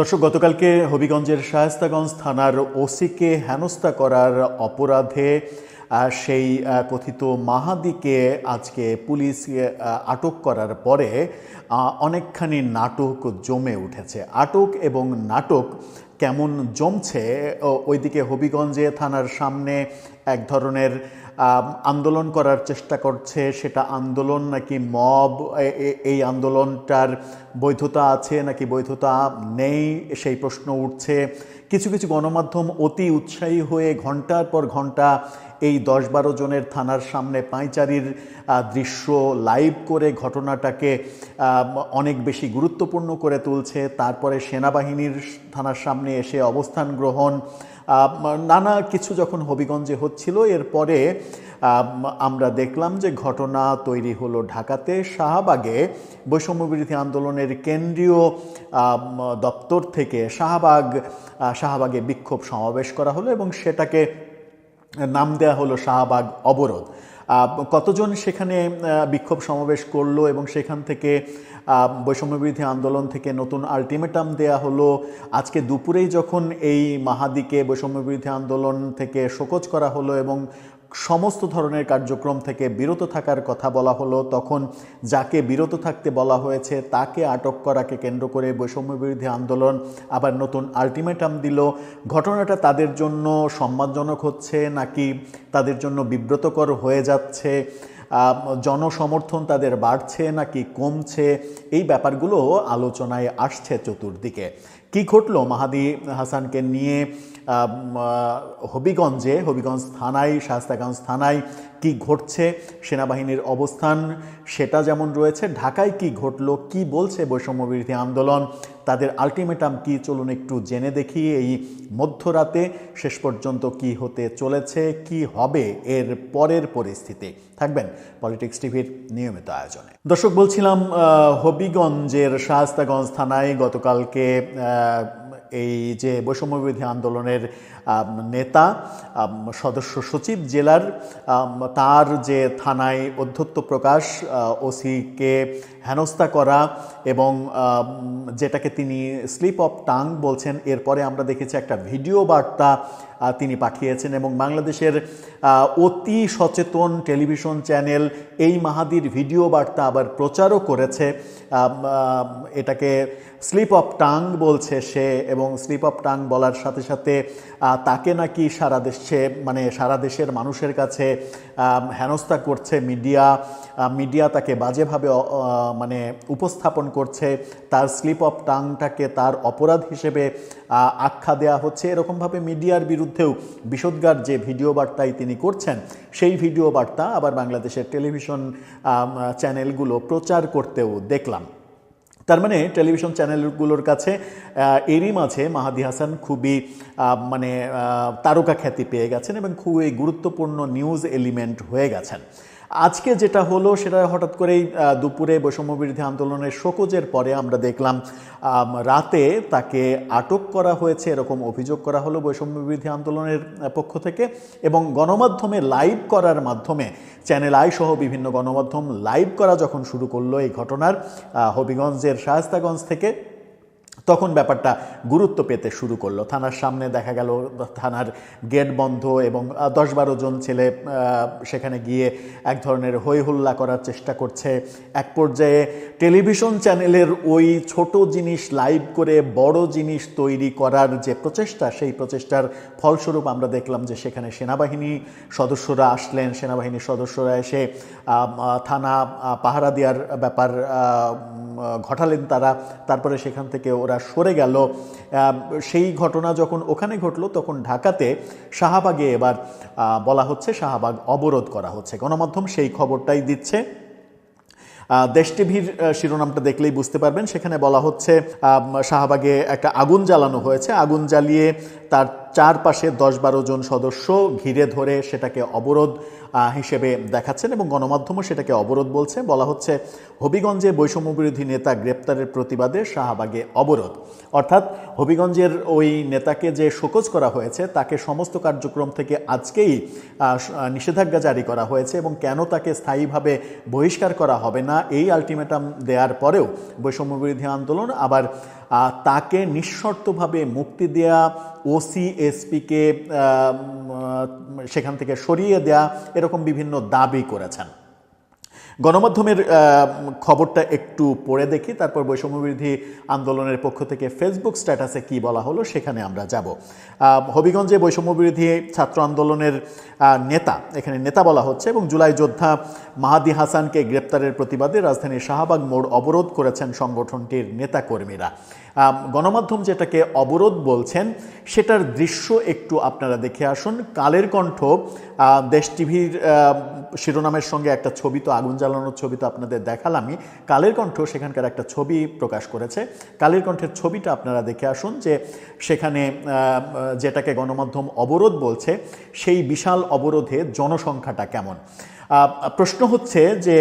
দর্শক, গতকালকে হবিগঞ্জের শায়েস্তাগঞ্জ থানার ওসিকে হেনস্থা করার অপরাধে সেই কথিত মাহাদিকে আজকে পুলিশ আটক করার পরে অনেকখানি নাটক জমে উঠেছে। আটক এবং নাটক কেমন জমছে? ওইদিকে হবিগঞ্জে থানার সামনে এক ধরনের আন্দোলন করার চেষ্টা করছে। সেটা আন্দোলন নাকি মব? এই আন্দোলনটার বৈধতা আছে নাকি বৈধতা নেই? সেই প্রশ্ন উঠছে। কিছু কিছু গণমাধ্যম অতি উৎসাহী হয়ে ঘণ্টার পর ঘণ্টা এই দশ বারো জনের থানার সামনে পাঁচারির দৃশ্য লাইভ করে ঘটনাটাকে অনেক বেশি গুরুত্বপূর্ণ করে তুলছে। তারপরে সেনাবাহিনীর থানার সামনে এসে অবস্থান গ্রহণ নানা কিছু যখন হবিগঞ্জে হচ্ছিল, এরপরে আমরা দেখলাম যে ঘটনা তৈরি হলো ঢাকাতে। শাহবাগে বৈষম্যবিরোধী আন্দোলনের কেন্দ্রীয় দপ্তর থেকে শাহবাগ শাহবাগে বিক্ষোভ সমাবেশ করা হলো এবং সেটাকে নাম দেয়া হলো শাহবাগ অবরোধ। কতজন সেখানে বিক্ষোভ সমাবেশ করল এবং সেখান থেকে বৈষম্যবিরোধী আন্দোলন থেকে নতুন আলটিমেটাম দেয়া হলো। আজকে দুপুরেই যখন এই মাহাদিকে বৈষম্যবিরোধী আন্দোলন থেকে শোকজ করা হলো এবং সমস্ত ধরনের কার্যক্রম থেকে বিরত থাকার কথা বলা হলো, তখন যাকে বিরত থাকতে বলা হয়েছে, তাকে আটক করাকে কেন্দ্র করে বৈষম্য বৈষম্যবিরোধী আন্দোলন আবার নতুন আলটিমেটাম দিল। ঘটনাটা তাদের জন্য সম্মানজনক হচ্ছে নাকি তাদের জন্য বিব্রতকর হয়ে যাচ্ছে? জনসমর্থন তাদের বাড়ছে নাকি কমছে? এই ব্যাপারগুলো আলোচনায় আসছে চতুর্দিকে। কি ঘটলো মাহাদি হাসানকে নিয়ে? হবিগঞ্জে, হবিগঞ্জ থানায় শাস্তাগঞ্জ থানায় কি ঘটছে, সেনাবাহিনীর অবস্থান, সেটা যেমন রয়েছে, ঢাকায় কি ঘটলো, কি বলছে বৈষম্যবিরোধী আন্দোলন, তাদের আলটিমেটাম কি, চলুন একটু জেনে দেখি এই মধ্যরাতে শেষ পর্যন্ত কি হতে চলেছে, কি হবে এর পরের পরিস্থিতি। থাকবেন পলিটিক্স টিভির নিয়মিত আয়োজনে। দর্শক, বলছিলাম হবিগঞ্জের শাহস্তাগঞ্জ থানায় গতকালকে এই যে বৈষম্যবিধি আন্দোলনের নেতা সদস্য সচিব জেলার তার যে থানায় অধ্যত্ত প্রকাশ ওসিকে হেনস্থা করা এবং যেটাকে তিনি স্লিপ অফ টাং বলছেন, এরপরে আমরা দেখেছি একটা ভিডিও বার্তা তিনি পাঠিয়েছেন এবং বাংলাদেশের অতি সচেতন টেলিভিশন চ্যানেল এই মাহাদির ভিডিও বার্তা আবার প্রচারও করেছে। এটাকে স্লিপ অফ টাং বলছে সে এবং স্লিপ অফ টাং বলার সাথে সাথে তাকে নাকি সারা দেশে মানে সারা দেশের মানুষের কাছে হেনস্থা করছে মিডিয়া মিডিয়া তাকে বাজেভাবে মানে উপস্থাপন করছে। তার স্লিপ অফ টাংটাকে তার অপরাধ হিসেবে আখ্যা দেওয়া হচ্ছে। এরকমভাবে মিডিয়ার বিরুদ্ধেও বিষোদ্গার যে ভিডিও বার্তায় তিনি করছেন, সেই ভিডিও বার্তা আবার বাংলাদেশের টেলিভিশন চ্যানেলগুলো প্রচার করতেও দেখলাম। তার মানে টেলিভিশন চ্যানেলগুলোর কাছে এরই মাঝে মাহাদি হাসান খুবই মানে তারকা খ্যাতি পেয়ে গেছেন এবং খুবই গুরুত্বপূর্ণ নিউজ এলিমেন্ট হয়ে গেছেন। আজকে যেটা হলো সেটা হঠাৎ করেই দুপুরে বৈষম্যবিরোধী আন্দোলনের শোকজের পরে আমরা দেখলাম রাতে তাকে আটক করা হয়েছে, এরকম অভিযোগ করা হলো বৈষম্যবিরোধী আন্দোলনের পক্ষ থেকে এবং গণমাধ্যমে লাইভ করার মাধ্যমে চ্যানেল আই সহ বিভিন্ন গণমাধ্যম লাইভ করা যখন শুরু করল এই ঘটনার হবিগঞ্জের শায়স্তাগঞ্জ থেকে তখন ব্যাপারটা গুরুত্ব পেতে শুরু করল। থানার সামনে দেখা গেল, থানার গেট বন্ধ এবং দশ বারো জন ছেলে সেখানে গিয়ে এক ধরনের হই হুল্লা করার চেষ্টা করছে। এক পর্যায়ে টেলিভিশন চ্যানেলের ওই ছোট জিনিস লাইভ করে বড় জিনিস তৈরি করার যে প্রচেষ্টা, সেই প্রচেষ্টার ফলস্বরূপ আমরা দেখলাম যে সেখানে সেনাবাহিনী সদস্যরা আসলেন। সেনাবাহিনীর সদস্যরা এসে থানা পাহারা দেওয়ার ব্যাপার ঘটালেন তারা। তারপরে সেখান থেকে ওরা সরে গেল। সেই ঘটনা যখন ওখানে ঘটলো, তখন ঢাকাতে শাহবাগে এবার বলা হচ্ছে শাহবাগ অবরোধ করা হচ্ছে। গণমাধ্যম সেই খবরটাই দিচ্ছে। দেশ টিভির শিরোনামটা দেখলেই বুঝতে পারবেন। সেখানে বলা হচ্ছে শাহবাগে একটা আগুন জ্বালানো হয়েছে। আগুন জ্বালিয়ে তার চারপাশে দশ বারো জন সদস্য ঘিরে ধরে সেটাকে অবরোধ হিসেবে দেখাচ্ছেন এবং গণমাধ্যমও সেটাকে অবরোধ বলছে। বলা হচ্ছে, হবিগঞ্জে বৈষম্যবিরোধী নেতা গ্রেপ্তারের প্রতিবাদে শাহবাগে অবরোধ। অর্থাৎ হবিগঞ্জের ওই নেতাকে যে শোকজ করা হয়েছে, তাকে সমস্ত কার্যক্রম থেকে আজকেই নিষেধাজ্ঞা জারি করা হয়েছে এবং কেন তাকে স্থায়ীভাবে বহিষ্কার করা হবে না, এই আলটিমেটাম দেওয়ার পরেও বৈষম্যবিরোধী আন্দোলন আবার তাকে নিঃশর্তভাবে মুক্তি দেয়া ওসি এসপিকে সেখান থেকে সরিয়ে দেয়া এরকম বিভিন্ন দাবি করেছেন। গণমাধ্যমের খবরটা একটু পড়ে দেখি, তারপর বৈষম্যবিরোধী আন্দোলনের পক্ষ থেকে ফেসবুক স্ট্যাটাসে কি বলা হলো সেখানে আমরা যাব। হবিগঞ্জে বৈষম্যবিরোধী ছাত্র আন্দোলনের নেতা, এখানে নেতা বলা হচ্ছে এবং জুলাই যোদ্ধা মাহাদি হাসানকে গ্রেপ্তারের প্রতিবাদে রাজধানীর শাহবাগ মোড় অবরোধ করেছেন সংগঠনটির নেতাকর্মীরা। গণমাধ্যম যেটাকে অবরোধ বলছেন, সেটার দৃশ্য একটু আপনারা দেখে আসুন। কালের কণ্ঠ দেশ টিভির শিরোনামের সঙ্গে একটা ছবি তো আগুন জ্বালানোর ছবি তো আপনাদের দেখালামই। কালের কণ্ঠ সেখানকার একটা ছবি প্রকাশ করেছে। কালের কণ্ঠের ছবিটা আপনারা দেখে আসুন যে সেখানে যেটাকে গণমাধ্যম অবরোধ বলছে, সেই বিশাল অবরোধে জনসংখ্যাটা কেমন? প্রশ্ন হচ্ছে যে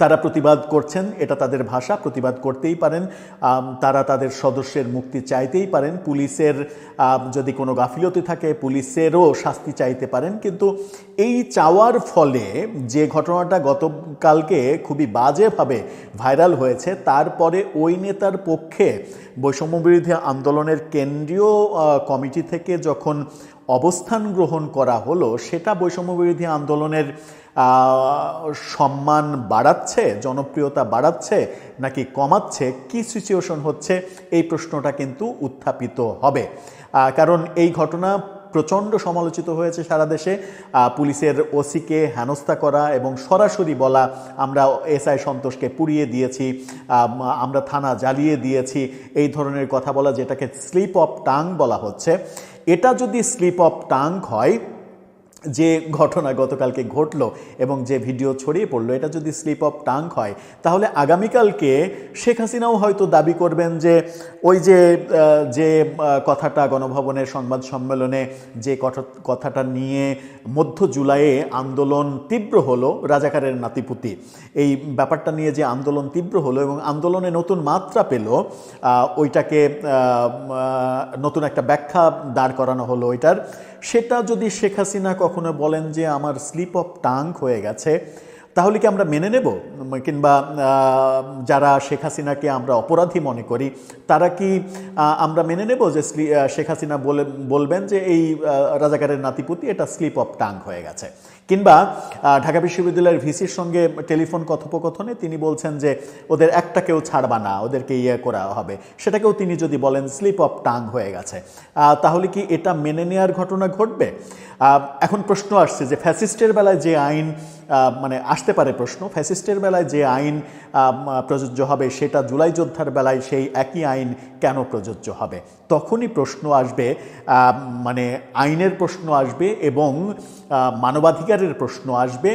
তারা প্রতিবাদ করছেন, এটা তাদের ভাষা, প্রতিবাদ করতেই পারেন। তারা তাদের সদস্যের মুক্তি চাইতেই পারেন। পুলিশের যদি কোনো গাফিলতি থাকে, পুলিশেরও শাস্তি চাইতে পারেন। কিন্তু এই চাওয়ার ফলে যে ঘটনাটা গতকালকে খুবই বাজেভাবে ভাইরাল হয়েছে, তারপরে ওই নেতার পক্ষে বৈষম্যবিরোধী আন্দোলনের কেন্দ্রীয় কমিটি থেকে যখন অবস্থান গ্রহণ করা হলো, সেটা বৈষম্যবিরোধী আন্দোলনের সম্মান বাড়াচ্ছে, জনপ্রিয়তা বাড়াচ্ছে, নাকি কমাচ্ছে? কি সিচুয়েশন হচ্ছে? এই প্রশ্নটা কিন্তু উত্থাপিত হবে। কারণ এই ঘটনা প্রচণ্ড সমালোচিত হয়েছে সারা দেশে। পুলিশের ওসিকে হেনস্থা করা এবং সরাসরি বলা, আমরা এসআই সন্তোষকে পুড়িয়ে দিয়েছি আমরা থানা জ্বালিয়ে দিয়েছি, এই ধরনের কথা বলা, যেটাকে স্লিপ অফ টাং বলা হচ্ছে। এটা যদি স্লিপ অফ টাং হয় যে ঘটনা গতকালকে ঘটলো এবং যে ভিডিও ছড়িয়ে পড়ল, এটা যদি স্লিপ অফ টাং হয়, তাহলে আগামীকালকে শেখ হাসিনাও হয়তো দাবি করবেন যে ওই যে যে কথাটা গণভবনের সংবাদ সম্মেলনে যে কথা- কথাটা নিয়ে মধ্য জুলাইয়ে আন্দোলন তীব্র হলো রাজাকারের নাতিপুতি। এই ব্যাপারটা নিয়ে যে আন্দোলন তীব্র হলো এবং আন্দোলনে নতুন মাত্রা পেল ওইটাকে নতুন একটা ব্যাখ্যা দাঁড় করানো হলো ওইটার। সেটা যদি শেখ হাসিনা কখনো বলেন যে আমার স্লিপ অফ টাং হয়ে গেছে, তাহলে কি আমরা মেনে নেব? কিংবা যারা শেখ হাসিনাকে আমরা অপরাধী মনে করি, তারা কি আমরা মেনে নেব যে শেখ হাসিনা বলে, বলবেন যে এই রাজাকারের নাতিপুতি, এটা স্লিপ অফ টাং হয়ে গেছে। কিংবা ঢাকা বিশ্ববিদ্যালয়ের ভিসির সঙ্গে টেলিফোন কথোপকথনে তিনি বলছেন যে ওদের একটাকেও ছাড়বা না ওদেরকে ইয়ে করা হবে। সেটাকেও তিনি যদি বলেন স্লিপ অফ টাং হয়ে গেছে। তাহলে কি এটা মেনে নেওয়ার ঘটনা ঘটবে? এখন প্রশ্ন আসছে যে ফ্যাসিস্টের বেলায় যে আইন মানে আসতে পারে প্রশ্ন ফ্যাসিস্টের বেলায় যে আইন প্রযোজ্য হবে সেটা জুলাই যোদ্ধার বেলায় সেই একই আইন কেন প্রযোজ্য হবে? তখনই প্রশ্ন আসবে মানে আইনের প্রশ্ন আসবে এবং আহ, মানবাধিকারের প্রশ্ন আসবে।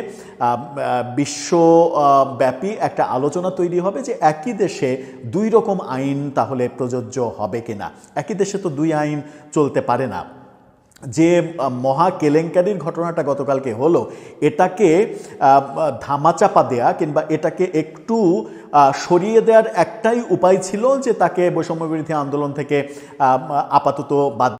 বিশ্বব্যাপী একটা আলোচনা তৈরি হবে যে একই দেশে দুই রকম আইন তাহলে প্রযোজ্য হবে কিনা। একই দেশে তো দুই আইন চলতে পারে না। যে মহা কেলেঙ্কারির ঘটনাটা গতকালকে হলো, এটাকে ধামাচাপা দেয়া কিংবা এটাকে একটু সরিয়ে দেওয়ার একটাই উপায় ছিল যে তাকে বৈষম্যবিরোধী আন্দোলন থেকে আপাতত বাদ